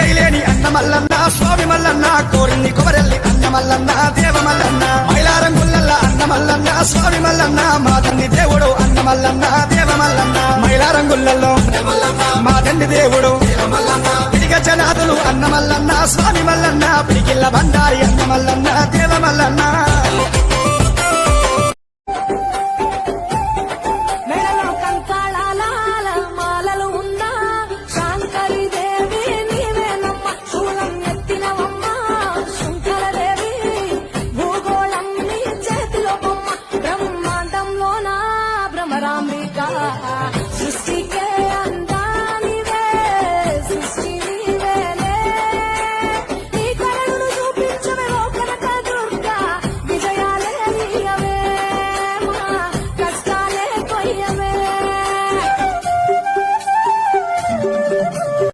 చేయలేని అన్న మల్లన్న స్వామి మల్లన్న కోరింది కొమరెల్లి అన్న మల్లన్న దేవ మల్లన్న మైలారంగుల్ల అన్న మల్లన్న స్వామి మల్లన్న మా తండ్రి దేవుడు అన్న మల్లన్న దేవ మల్లన్న మైలారంగుల్లలో మా తండ్రి దేవుడు. పిడిగ జనాదులు అన్న మల్లన్న స్వామి మల్లన్న పిడికిల్ల బండారి అన్న మల్లన్న దేవ మల్లన్న ಪರಾಂಬಿಕಾ ಸೃಷ್ಟಿ